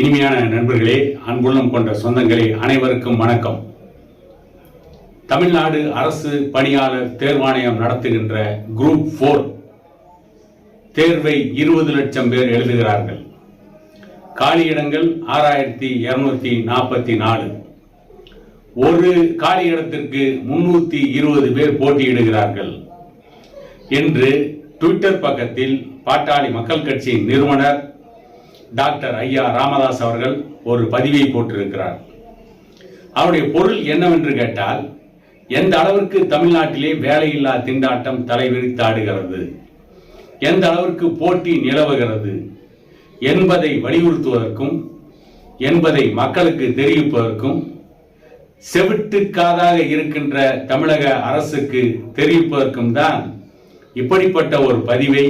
இனிமையான நண்பர்களே அன்புள்ளம் கொண்ட சொந்தங்களே அனைவருக்கும் வணக்கம். தமிழ்நாடு அரசு பணியாளர் தேர்வாணையம் நடத்துகின்ற குரூப் ஃபோர் தேர்வை இருபது லட்சம் பேர் எழுதுகிறார்கள். காலியிடங்கள் ஆறாயிரத்தி இருநூத்தி நாற்பத்தி நாலு. ஒரு காலியிடத்திற்கு முன்னூத்தி இருபது பேர் போட்டியிடுகிறார்கள் என்று ட்விட்டர் பக்கத்தில் பாட்டாளி மக்கள் கட்சியின் நிறுவனர் டாக்டர் ஐயா ராமதாஸ் அவர்கள் ஒரு பதிவை போட்டிருக்கிறார். அவருடைய பொருள் என்னவென்று கேட்டால் எந்த அளவிற்கு தமிழ்நாட்டிலே வேலையில்லா திண்டாட்டம் தலைவிரித்தாடுகிறது எந்த அளவிற்கு போட்டி நிலவுகிறது என்பதை வலியுறுத்துவதற்கும் என்பதை மக்களுக்கு தெரிவிப்பதற்கும் செவிட்டுக்காதாக இருக்கின்ற தமிழக அரசுக்கு தெரிவிப்பதற்கும் தான் இப்படிப்பட்ட ஒரு பதிவை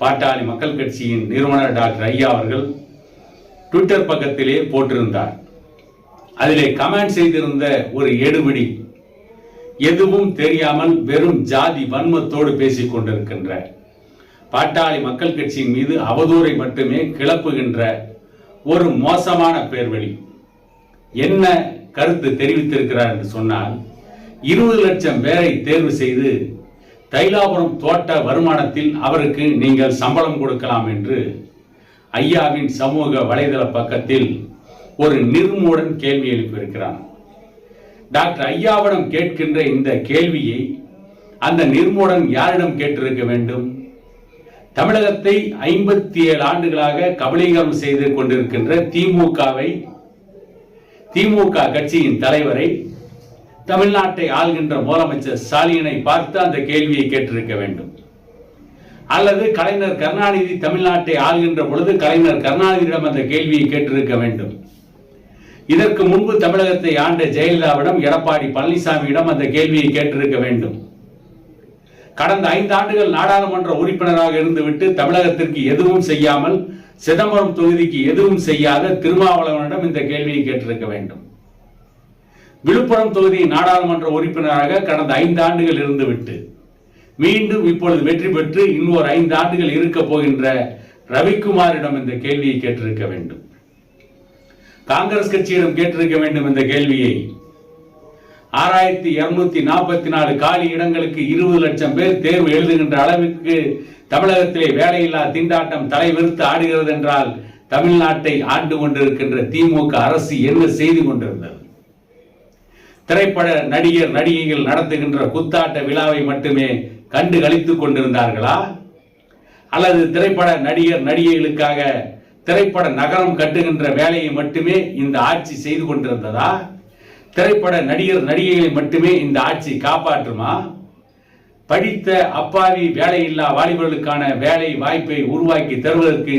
பாட்டாளி மக்கள் கட்சியின் நிறுவனர் டாக்டர் ஐயா அவர்கள் ட்விட்டர் பக்கத்திலே போட்டிருந்தார். அதிலே கமெண்ட் செய்திருந்த ஒரு எடுபிடி எதுவும் தெரியாமல் வெறும் ஜாதி வன்மத்தோடு பேசிக் கொண்டிருக்கின்ற பாட்டாளி மக்கள் கட்சியின் மீது அவதூறை மட்டுமே கிளப்புகின்ற ஒரு மோசமான பேர்வழி. என்ன கருத்து தெரிவித்திருக்கிறார் என்று சொன்னால் இருபது லட்சம் பேரை தேர்வு செய்து தைலாபுரம் தோட்ட வருமானத்தில் அவருக்கு நீங்கள் சம்பளம் கொடுக்கலாம் என்று ஐயாவின் சமூக வலைதள பக்கத்தில் ஒரு நிர்மூடன் கேள்வி எழுப்பியிருக்கிறான். டாக்டர் ஐயாவிடம் கேட்கின்ற இந்த கேள்வியை அந்த நிர்மூடன் யாரிடம் கேட்டிருக்க வேண்டும்? தமிழகத்தை ஐம்பத்தி ஏழு ஆண்டுகளாக கபலீகரம் செய்து கொண்டிருக்கின்ற திமுகவை திமுக கட்சியின் தலைவரை தமிழ்நாட்டை ஆள்கின்ற முதலமைச்சர் ஸ்டாலினை பார்த்து அந்த கேள்வியை கேட்டிருக்க வேண்டும். அல்லது கலைஞர் கருணாநிதி தமிழ்நாட்டை ஆள்கின்ற பொழுது கலைஞர் கருணாநிதியிடம் அந்த கேள்வியை கேட்டிருக்க வேண்டும். இதற்கு முன்பு தமிழகத்தை ஆண்ட ஜெயலலிதாவிடம் எடப்பாடி பழனிசாமியிடம் அந்த கேள்வியை கேட்டிருக்க வேண்டும். கடந்த ஐந்து ஆண்டுகள் நாடாளுமன்ற உறுப்பினராக இருந்துவிட்டு தமிழகத்திற்கு எதுவும் செய்யாமல் சிதம்பரம் தொகுதிக்கு எதுவும் செய்யாத திருமாவளவனிடம் இந்த கேள்வியை கேட்டிருக்க வேண்டும். விழுப்புரம் தொகுதி நாடாளுமன்ற உறுப்பினராக கடந்த ஐந்து ஆண்டுகள் இருந்துவிட்டு மீண்டும் இப்பொழுது வெற்றி பெற்று இன்னொரு ஐந்து ஆண்டுகள் இருக்க போகின்ற ரவிக்குமாரிடம் இந்த கேள்வியை கேட்டிருக்க வேண்டும். காங்கிரஸ் கட்சியிடம் கேட்டிருக்க வேண்டும் இந்த கேள்வியை. ஆறாயிரத்தி இருநூத்தி நாற்பத்தி நாலு காலி இடங்களுக்கு இருபது லட்சம் பேர் தேர்வு எழுதுகின்ற அளவிற்கு தமிழகத்திலே வேலையில்லா திண்டாட்டம் தலைவிரித்து ஆடுகிறது என்றால் தமிழ்நாட்டை ஆண்டு கொண்டிருக்கின்ற திமுக அரசு என்ன செய்து கொண்டிருந்தது? திரைப்பட நடிகர் நடிகைகள் நடத்துகின்ற குத்தாட்ட விழாவை மட்டுமே கண்டு கழித்துக் கொண்டிருந்தார்களா? அல்லது திரைப்பட நடிகர் நடிகைகளுக்காக திரைப்பட நகரம் கட்டுகின்ற வேலையை மட்டுமே இந்த ஆட்சி செய்து கொண்டிருந்ததா? திரைப்பட நடிகர் நடிகைகளை மட்டுமே இந்த ஆட்சி காப்பாற்றுமா? படித்த அப்பாவி வேலையில்லா வாலிபர்களுக்கான வேலை வாய்ப்பை உருவாக்கி தருவதற்கு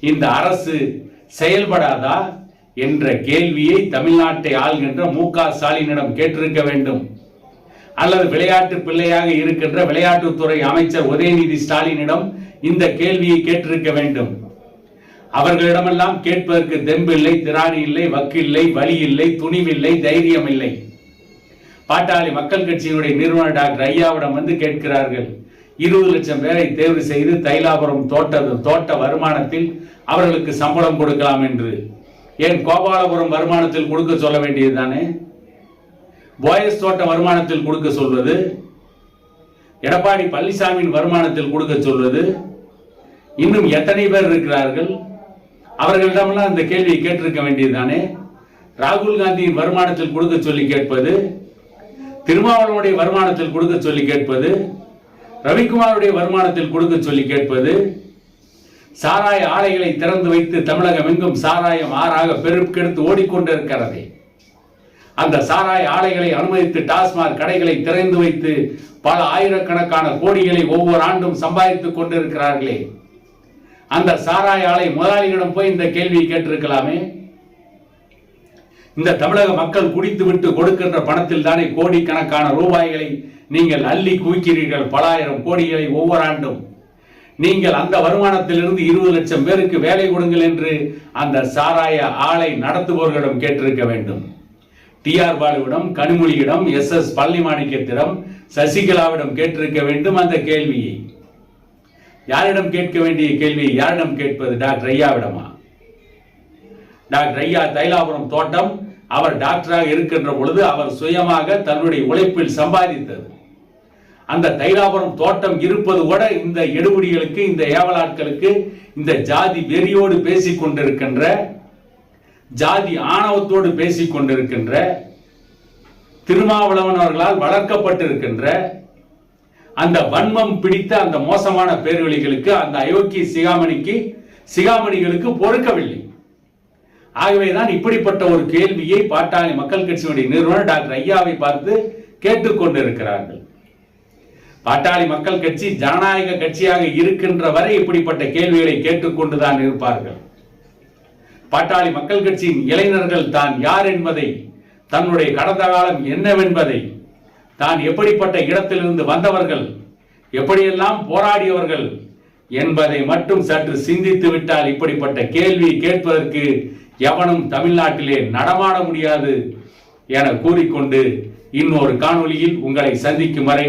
இந்த அரசு செயல்படாதா? என்ற கேள்வியை தமிழ்நாட்டை ஆள்கின்ற மு க ஸ்டாலினிடம் கேட்டிருக்க வேண்டும். அல்லது விளையாட்டு பிள்ளையாக இருக்கின்ற விளையாட்டுத்துறை அமைச்சர் உதயநிதி ஸ்டாலினிடம் இந்த கேள்வியை கேட்டிருக்க வேண்டும். அவர்களிடமெல்லாம் கேட்பதற்கு தெம்பில்லை திராணி இல்லை வக்கில்லை வலி இல்லை துணிவில்லை தைரியம் இல்லை. பாட்டாளி மக்கள் கட்சியினுடைய நிறுவனர் டாக்டர் ஐயாவிடம் வந்து கேட்கிறார்கள். இருபது லட்சம் பேரை தேர்வு செய்து தைலாபுரம் தோட்ட தோட்ட வருமானத்தில் அவர்களுக்கு சம்பளம் கொடுக்கலாம் என்று. ஏன் கோபாலபுரம் வருமானத்தில் கொடுக்க சொல்ல வேண்டியது தானே? போயஸ் தோட்ட வருமானத்தில் கொடுக்க சொல்வது? எடப்பாடி பழனிசாமியின் வருமானத்தில் கொடுக்க சொல்வது? இன்னும் எத்தனை பேர் இருக்கிறார்கள்? அவர்களிடமெல்லாம் இந்த கேள்வியை கேட்டிருக்க வேண்டியது தானே? ராகுல் காந்தியின் வருமானத்தில் கொடுக்க சொல்லி கேட்பது? திருமாவளவனுடைய வருமானத்தில் கொடுக்க சொல்லி கேட்பது? ரவிக்குமாருடைய வருமானத்தில் கொடுக்க சொல்லி கேட்பது? சாராய ஆலைகளை திறந்து வைத்து தமிழகம் எங்கும் சாராயம் ஆறாக பெருக்கெடுத்து ஓடிக்கொண்டிருக்கிறது. அந்த சாராய ஆலைகளை அனுமதித்து டாஸ்மாக் கடைகளை திறந்து வைத்து பல ஆயிரக்கணக்கான கோடிகளை ஒவ்வொரு ஆண்டும் சம்பாதித்துக் கொண்டிருக்கிறார்களே. அந்த சாராய ஆலை முதலாளிகளிடம் போய் இந்த கேள்வியை கேட்டிருக்கலாமே? இந்த தமிழக மக்கள் குடித்துவிட்டு கொடுக்கின்ற பணத்தில் தானே கோடிக்கணக்கான ரூபாய்களை நீங்கள் அள்ளி குவிக்கிறீர்கள். பல ஆயிரம் கோடிகளை ஒவ்வொரு ஆண்டும். நீங்கள் அந்த வருமானத்திலிருந்து இருபது லட்சம் பேருக்கு வேலை கொடுங்கள் என்று அந்த சாராய ஆலை நடத்துபவர்களிடம் கேட்டிருக்க வேண்டும். டிஆர் பாலுவிடம் கனிமொழியிடம் எஸ் எஸ் பழனிமாணிக்கத்திடம் சசிகலாவிடம் கேட்டிருக்க வேண்டும் அந்த கேள்வியை. யாரிடம் கேட்க வேண்டிய கேள்வியை யாரிடம் கேட்பது? டாக்டர் ஐயாவிடமா? டாக்டர் ஐயா தைலாபுரம் தோட்டம் அவர் டாக்டராக இருக்கின்ற பொழுது அவர் சுயமாக தன்னுடைய உழைப்பில் சம்பாதித்தது. அந்த தைலாபுரம் தோட்டம் இருப்பது கூட இந்த எடுபடிகளுக்கு இந்த ஏவலாட்களுக்கு இந்த ஜாதி வெறியோடு பேசிக் கொண்டிருக்கின்ற ஜாதி ஆணவத்தோடு பேசிக் கொண்டிருக்கின்ற திருமாவளவன் அவர்களால் வளர்க்கப்பட்டிருக்கின்ற அந்த வன்மம் பிடித்த அந்த மோசமான பேர்வழிகளுக்கு அந்த அயோக்கிய சிகாமணிக்கு சிகாமணிகளுக்கு பொறுக்கவில்லை. ஆகவேதான் இப்படிப்பட்ட ஒரு கேள்வியை பாட்டாளி மக்கள் கட்சியினுடைய நிறுவனர் டாக்டர் ஐயாவை பார்த்து கேட்டுக்கொண்டிருக்கிறார்கள். பாட்டாளி மக்கள் கட்சி ஜனநாயக கட்சியாக இருக்கின்ற வரை இப்படிப்பட்ட கேள்விகளை கேட்டுக்கொண்டுதான் இருப்பார்கள். பாட்டாளி மக்கள் கட்சியின் இளைஞர்கள் தான் யார் என்பதை தன்னுடைய கடந்த காலம் என்னவென்பதை தான் எப்படிப்பட்ட இடத்திலிருந்து வந்தவர்கள் எப்படியெல்லாம் போராடியவர்கள் என்பதை மட்டும் சற்று சிந்தித்து விட்டால் இப்படிப்பட்ட கேள்வி கேட்பதற்கு எவனும் தமிழ்நாட்டிலே நடமாட முடியாது என கூறிக்கொண்டு இன்னொரு காணொலியில் உங்களை சந்திக்கும் வரை